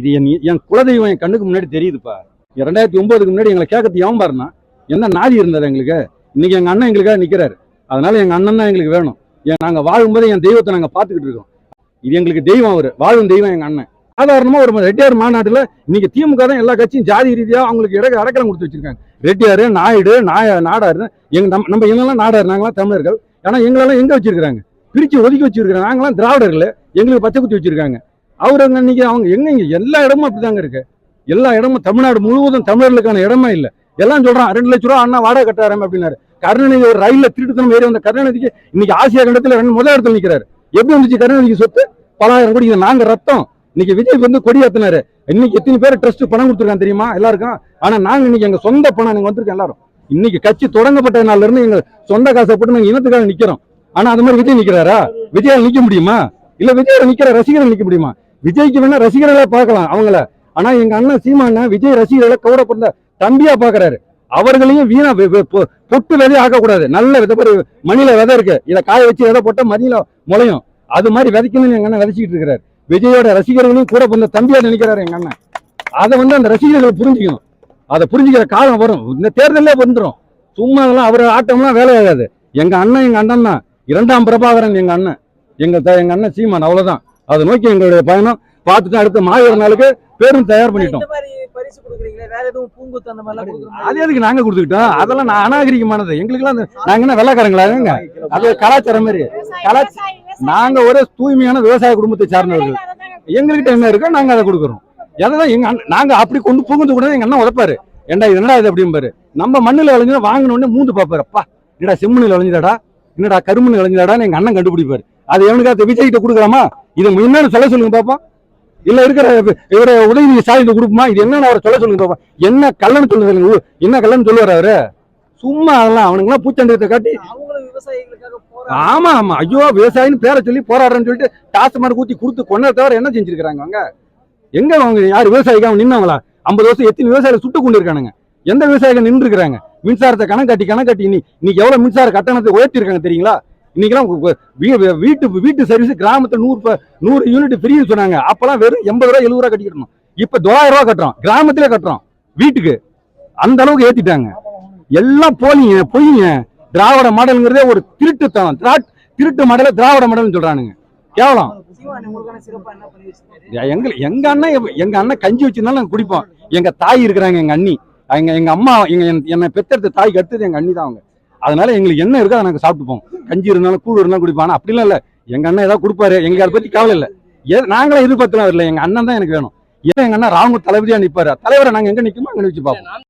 இது என் என் குலதெய்வம் என் கண்ணுக்கு முன்னாடி தெரியுதுப்பா. ரெண்டாயிரத்தி ஒன்பதுக்கு முன்னாடி எங்களை கேட்கறது ஏன் பாருனா என்ன நாதி இருந்தது எங்களுக்கு? இன்னைக்கு எங்க அண்ணன் எங்களுக்காக நிக்கிறாரு. அதனால எங்க அண்ணன் தான் எங்களுக்கு வேணும். ஏன் நாங்க வாழும்போது என் தெய்வத்தை நாங்க பாத்துக்கிட்டு இருக்கோம். இது எங்களுக்கு தெய்வம் அவர். வாழும் தெய்வம் எங்க அண்ணன். சாதாரணமா ஒரு ரெட்டியார் மாநாட்டுல இன்னைக்கு திமுக தான் எல்லா கட்சியும் ஜாதி ரீதியா அவங்களுக்கு இட அடக்கலம் கொடுத்து வச்சிருக்காங்க. ரெட்டியாரு நாயுடு நாய நாடாரு எங்க நம்ம நம்ம எங்கெல்லாம் நாடார் நாங்களாம் தமிழர்கள். ஏன்னா எங்களெல்லாம் எங்க வச்சிருக்காங்க பிரிச்சு ஒதுக்கி வச்சிருக்கிறாங்க. நாங்களாம் திராவிடர்கள். எங்களுக்கு பச்சை குத்தி வச்சிருக்காங்க. அவர் அன்னைக்கு இன்னைக்கு அவங்க எங்க இங்க எல்லா இடமும் அப்படிதாங்க இருக்கு. எல்லா இடமும் தமிழ்நாடு முழுவதும் தமிழர்களுக்கான இடமே இல்லை. எல்லாம் சொல்றான் ரெண்டு லட்ச ரூபா அண்ணா வாடகை கட்டாரம் அப்படின்னாரு. கருணாநிதி ஒரு ரயில்ல திருட்டுத்தனம் ஏறி வந்த கருணாநிதிக்கு இன்னைக்கு ஆசியா கண்டத்துல ரெண்டு முதல் இடத்துல நிக்கிறாரு. எப்படி வந்துச்சு கருணாநிதிக்கு சொத்து? பலாயிரம் கோடி நாங்க ரத்தம். இன்னைக்கு விஜய் வந்து கொடி ஏத்தினாரு. இன்னைக்கு எத்தனை பேர் ட்ரஸ்ட் பணம் கொடுத்துருக்காங்க தெரியுமா? எல்லாருக்கும். ஆனா நாங்க இன்னைக்கு எங்க சொந்த பணம் நீங்க வந்திருக்கோம் எல்லாரும். இன்னைக்கு கட்சி தொடங்கப்பட்ட நாள்ல இருந்து எங்க சொந்த காசை போட்டு நாங்க இனத்துக்காக நிக்கிறோம். ஆனா அது மாதிரி விஜய் நிக்கிறாரா? விஜயால நிக்க முடியுமா? இல்ல விஜய் நிக்கிற ரசிகர்கள் நிக்க முடியுமா? விஜய்க்கு வேணா ரசிகர்களை பார்க்கலாம் அவங்கள. ஆனா எங்க அண்ணன் சீமானா விஜய் ரசிகர்களை கவுட பிறந்த தம்பியா பாக்குறாரு அவர்களையும் வீணா பொட்டு விதை ஆக்கக்கூடாது. நல்ல விதை ஒரு மணில விதை இருக்கு. இதை காய வச்சு விதை போட்டா மணியில முளையும். அது மாதிரி விதைக்கணும்னு எங்க அண்ணன் விதைச்சிட்டு இருக்கிறாரு. விஜயோட ரசிகர்களையும் கூட பிறந்த தம்பியா நினைக்கிறாரு எங்க அண்ணன். அதை வந்து அந்த ரசிகர்கள் புரிஞ்சுக்கணும். அதை புரிஞ்சுக்கிற காலம் வரும். இந்த தேர்தலே வந்துடும் சும்மா அதெல்லாம் அவர் ஆட்டம்லாம் வேலையாகாது எங்க அண்ணன் எங்க அண்ணன் தான் இரண்டாம் பிரபாகரன் எங்க அண்ணன். எங்க த- எங்க அண்ணன் சீமான் அவ்வளவுதான். அதை நோக்கி எங்களுடைய பயணம் பார்த்துட்டு அடுத்த மாவீர நாளுக்கு பேரும் தயார் பண்ணிட்டோம். இந்த மாதிரி பரிசு கொடுக்குறீங்களே வேற எதுவும் பூங்குத்து அந்த மாதிரிலாம் கொடுக்குற அது எதுக்கு நாங்க கொடுத்துக்கிட்டோம்? அதெல்லாம் நான் அநாகரிகமானது. எங்களுக்கெல்லாம் நாங்க என்ன வெள்ளக்காரங்களாங்க அது கலாச்சாரம் மாதிரி கலாச்சாரம் நாங்க ஒரு தூய்மையான விவசாய குடும்பத்தை சார்ந்தவர்கள். எங்ககிட்ட என்ன இருக்கோ நாங்க அதை கொடுக்குறோம். எதான் எங்க அண்ணன் நாங்க அப்படி கொண்டு புகுந்து கூட எங்க அண்ணன் உழைப்பாரு ஏண்டா இது என்னடா இது அப்படிம்பாரு. நம்ம மண்ணுல விளைஞ்சா வாங்கின உடனே மூந்து பார்ப்பாரு அப்பா என்னடா செம்மண்ணில் விளைஞ்சதாடா? என்னடா கருமண்ணில் விளைஞ்சதாடான்னு எங்க அண்ணன் கண்டுபிடிப்பாரு. அது எவனுக்கு விஜய் கிட்ட கொடுக்குறாமா இது என்னன்னு சொல்ல சொல்லுங்க பாப்போம் இல்ல இருக்கிற இவர உதயநிதி ஸ்டாலின் கொடுக்குமா? இது என்னன்னு அவரை சொல்ல சொல்லுங்க பாப்போம் என்ன கல்லன்னு சொல்லுங்க. என்ன கல்லன்னு சொல்லுவாரு அவரு? சும்மா அதெல்லாம் அவனுங்களாம் பூச்சண்டத்தை காட்டி ஆமா ஆமா. ஐயோ விவசாயின்னு பேரை சொல்லி போராடுறேன்னு சொல்லிட்டு டாஸ்மார்க் ஊத்தி கொடுத்து கொண்டதை தவிர என்ன செஞ்சிருக்காங்க அவங்க? எங்க அவங்க? யார் விவசாயிக்காக நின்னவங்களா? ஐம்பது வருஷம் எத்தனை விவசாயிகள் சுட்டு கொண்டு இருக்கானுங்க எந்த விவசாயிகள் நின்று இருக்காங்க மின்சாரத்தை கணக்கு கட்டி கணக்கு கட்டி இன்னி- இன்னைக்கு எவ்வளவு மின்சார கட்டணத்தை உயர்த்தி இருக்காங்க தெரியுங்களா? இன்னைக்கெல்லாம் வீட்டு வீட்டு சர்வீஸ் கிராமத்துல நூறு நூறு யூனிட் ஃப்ரீன்னு சொன்னாங்க. அப்பெல்லாம் வெறும் எண்பது ரூபா எழுபது ரூபா கட்டிக்கணும் இப்போ தொள்ளாயிரம் ரூபா கட்டுறோம். கிராமத்திலே கட்டுறோம். வீட்டுக்கு. அந்த அளவுக்கு ஏத்திட்டாங்க. எல்லாம் போலிங்க பொய்ங்க. திராவிட மாடலுங்கிறதே ஒரு திருட்டுத்தனம். திருட்டு மாடல திராவிட மாடல்னு சொல்றானுங்க. கேவலம். சீமான் எங்க எங்க அண்ணன் எங்க அண்ணன் கஞ்சி வச்சிருந்தாலும் நாங்க குடிப்போம். எங்க தாய் இருக்கிறாங்க எங்க அண்ணி. எங்க எங்க அம்மா எங்க என்- என்னை பெத்தெடுத்த தாய்க்கு அடுத்தது எங்க அண்ணி தான் அவங்க. அதனால எங்களுக்கு என்ன இருக்கோ அதை நாங்கள் சாப்பிட்டுப்போம். கஞ்சி இருந்தாலும் கூழ் இருந்தாலும் குடிப்போம் ஆனா அப்படிலாம் இல்ல. எங்க அண்ணன் ஏதாவது கொடுப்பாரு. எங்களுக்கு அதை பத்தி கவலை இல்ல. ஏ- நாங்களே எதிர்பார்த்துலாம் வரல. எங்க அண்ணன் தான் எனக்கு வேணும். ஏன் எங்க அண்ணன் ராம தளபதியா நிப்பாரு? தலைவரை நாங்க எங்க நிக்குமோ அங்க நிச்சு பார்ப்போம்